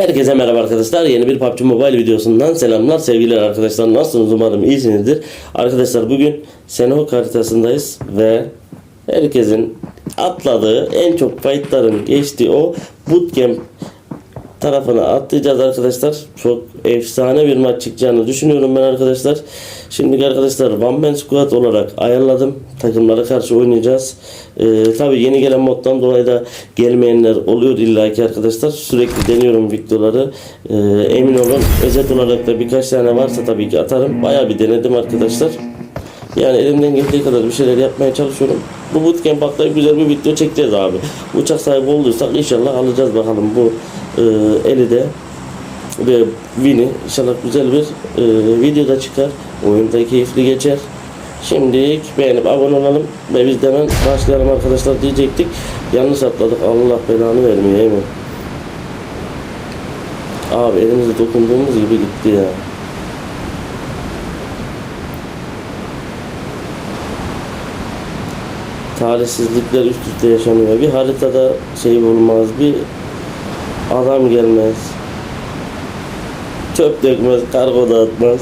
Herkese merhaba arkadaşlar. Yeni bir PUBG Mobile videosundan selamlar sevgiler arkadaşlar. Nasılsınız? Umarım iyisinizdir. Arkadaşlar bugün Senhok haritasındayız ve herkesin atladığı en çok fightların geçtiği o bootcamp tarafına atlayacağız arkadaşlar. Çok efsane bir maç çıkacağını düşünüyorum ben arkadaşlar. Şimdi arkadaşlar One Man Squad olarak ayarladım. Takımlara karşı oynayacağız. Ee, Tabi yeni gelen moddan dolayı da gelmeyenler oluyor illaki arkadaşlar. Sürekli deniyorum videoları. Ee, emin olun özet olarak da birkaç tane varsa tabii ki atarım. Bayağı bir denedim arkadaşlar. Yani elimden geldiği kadar bir şeyler yapmaya çalışıyorum. Bu bootcamp atlayıp güzel bir video çekeceğiz abi. Uçak sahibi olduysak inşallah alacağız bakalım bu e, eli de ve Win'i inşallah güzel bir e, videoda çıkar. Oyunda keyifli geçer. Şimdilik beğenip abone olalım ve biz hemen başlayalım arkadaşlar diyecektik. Yanlış atladık. Allah belanı vermiyor emin. Abi elimize dokunduğumuz gibi gitti ya. talihsizlikler üst üste yaşanıyor. Bir haritada şey bulmaz, bir adam gelmez. Çöp dökmez, kargo dağıtmaz.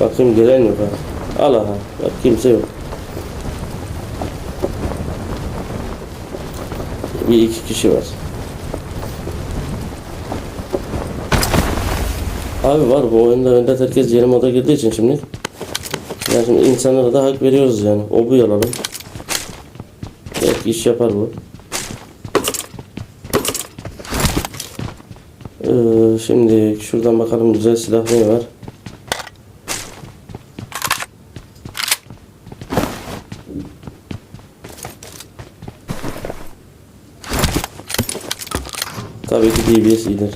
Bakayım gelen yok ha. Al aha. Bak kimse yok. Bir iki kişi var. Abi var bu oyunda önde herkes yeni moda girdiği için şimdi. Yani şimdi insanlara da hak veriyoruz yani. O bu yalalım. Belki iş yapar bu. Ee, şimdi şuradan bakalım güzel silah ne var. Tabii ki DBS iyidir.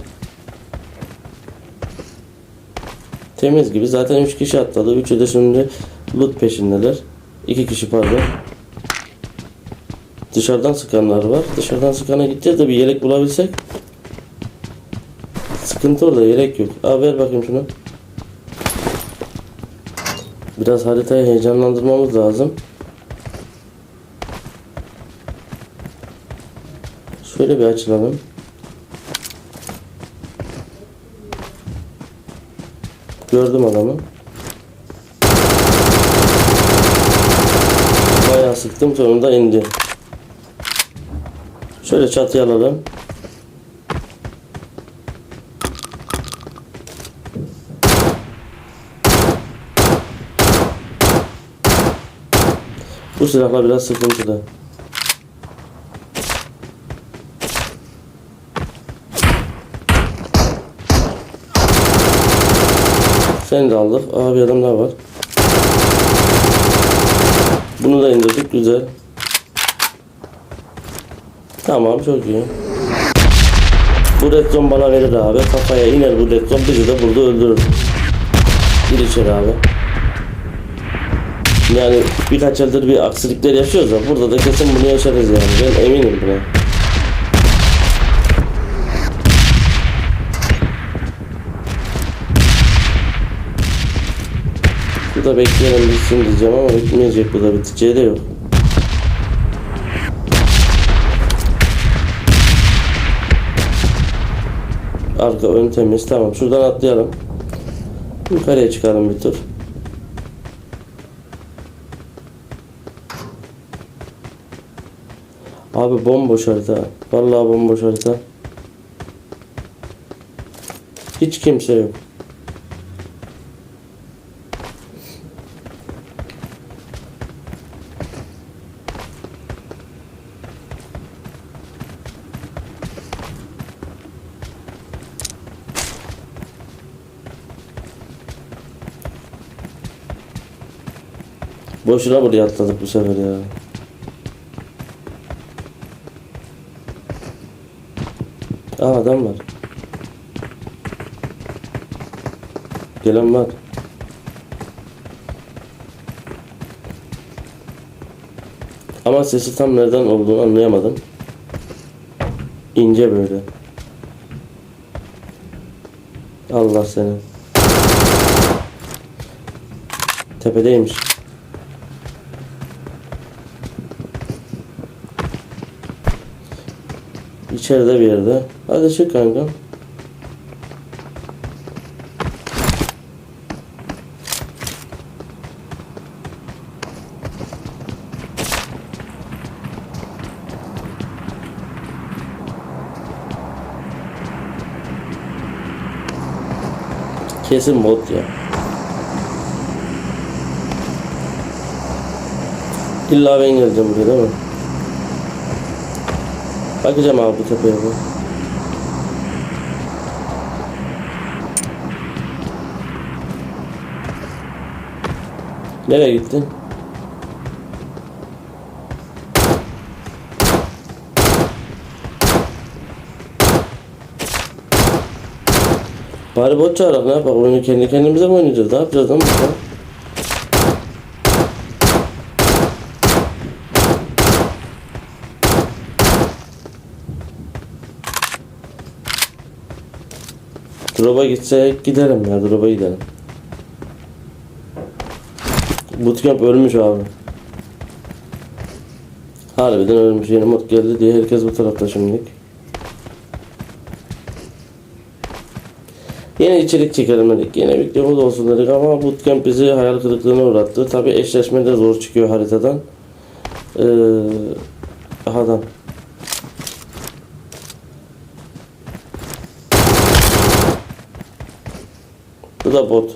Temiz gibi. Zaten 3 kişi atladı. Üçü de şimdi loot peşindeler. 2 kişi pardon. Dışarıdan sıkanlar var. Dışarıdan sıkana gideceğiz de bir yelek bulabilsek. Sıkıntı orada yelek yok. Aa ver bakayım şunu. Biraz haritayı heyecanlandırmamız lazım. Şöyle bir açılalım. Gördüm adamı. Bayağı sıktım sonunda indi. Şöyle çatıya alalım. Bu silahlar biraz sıkıntılı. Seni de aldık. Aha bir adam daha var. Bunu da indirdik. Güzel. Tamam çok iyi. Bu red zone bana verir abi. Kafaya iner bu red zone. Bizi de burada öldürür. Gir içeri abi. Yani birkaç yıldır bir aksilikler yaşıyoruz da burada da kesin bunu yaşarız yani. Ben eminim buna. Burada bekleyelim bitsin diyeceğim ama bitmeyecek bu da biteceği de yok. Arka ön temiz tamam şuradan atlayalım. Yukarıya çıkalım bir tur. Abi bomboş harita. Vallahi bomboş harita. Hiç kimse yok. Boşuna buraya atladık bu sefer ya. Aa adam var. Gelen var. Ama sesi tam nereden olduğunu anlayamadım. İnce böyle. Allah seni. Tepedeymiş. İçeride bir yerde. Hadi çık kanka. Kesin bot ya. İlla ben geleceğim buraya değil mi? Bakacağım abi bu tepeye bu. Nereye gittin? Bari bot çağırak ne yapalım? Oyunu kendi kendimize mi oynayacağız? Ne yapacağız lan burada? Drop'a gitsek gidelim ya drop'a gidelim. Bootcamp ölmüş abi. Harbiden ölmüş yeni mod geldi diye herkes bu tarafta şimdilik. Yeni içerik çekelim dedik. Yine videomuz olsun dedik ama bootcamp bizi hayal kırıklığına uğrattı. Tabi eşleşme de zor çıkıyor haritadan. Ee, adam. Da bot.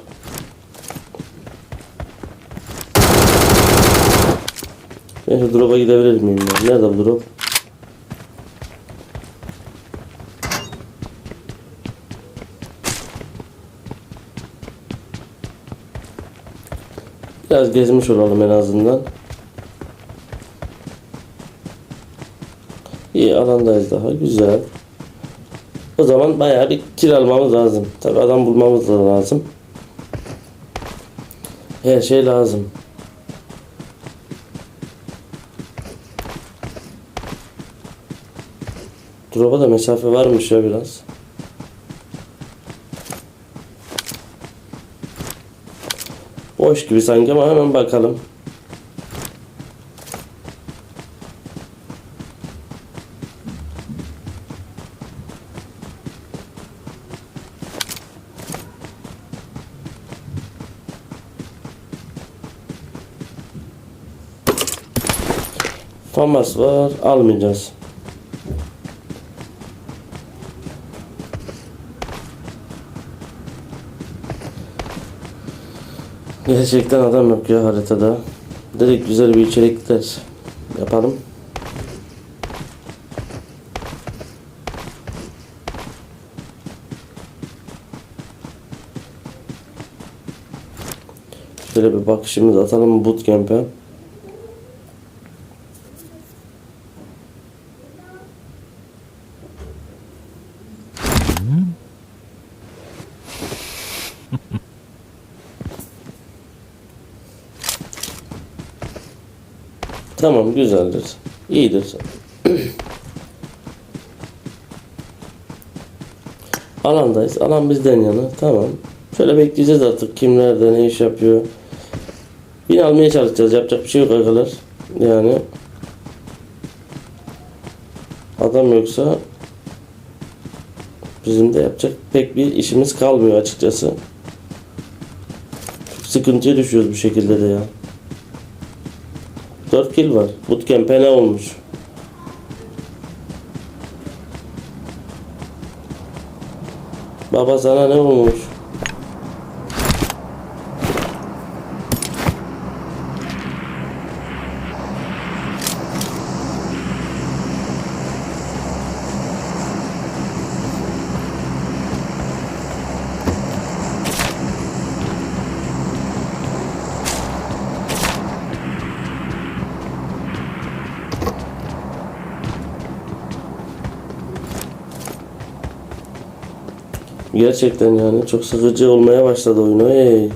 Ben şu drop'a gidebilir miyim ben? Nerede bu drop? Biraz gezmiş olalım en azından. İyi alandayız daha güzel. O zaman bayağı bir kiralamamız lazım. Tabi adam bulmamız da lazım. Her şey lazım. Drop'a da mesafe varmış ya biraz. Boş gibi sanki ama hemen bakalım. Famas var almayacağız. Gerçekten adam yok ya haritada. Dedik güzel bir içerikler yapalım. Şöyle bir bakışımız atalım bootcamp'e. Tamam güzeldir. İyidir. Alandayız. Alan bizden yana. Tamam. Şöyle bekleyeceğiz artık. Kim nerede ne iş yapıyor. Bin almaya çalışacağız. Yapacak bir şey yok arkadaşlar. Yani adam yoksa bizim de yapacak pek bir işimiz kalmıyor açıkçası. Sıkıntıya düşüyoruz bu şekilde de ya. 4 kill var. Bootcamp'e ne olmuş? Baba sana ne olmuş? Gerçekten yani çok sıkıcı olmaya başladı oyun. Hey.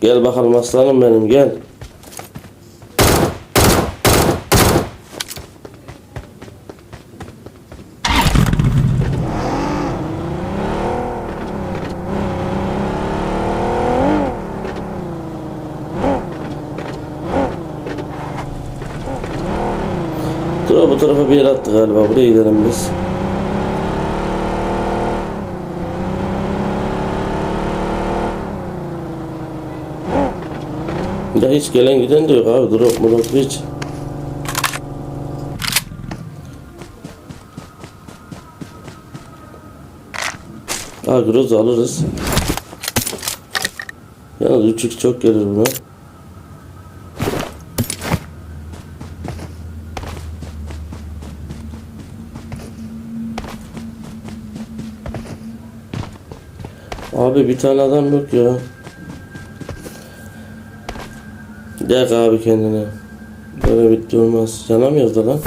Gel bakalım aslanım benim gel. Drop'u tarafa bir yere attı galiba. Buraya gidelim biz. Ya hiç gelen giden de yok abi. Drop drop hiç. Ha groz alırız. Yalnız 3x çok gelir buna. Abi bir tane adam yok ya. Yak abi kendine. Böyle bitti olmaz. Yanamıyoruz da lan.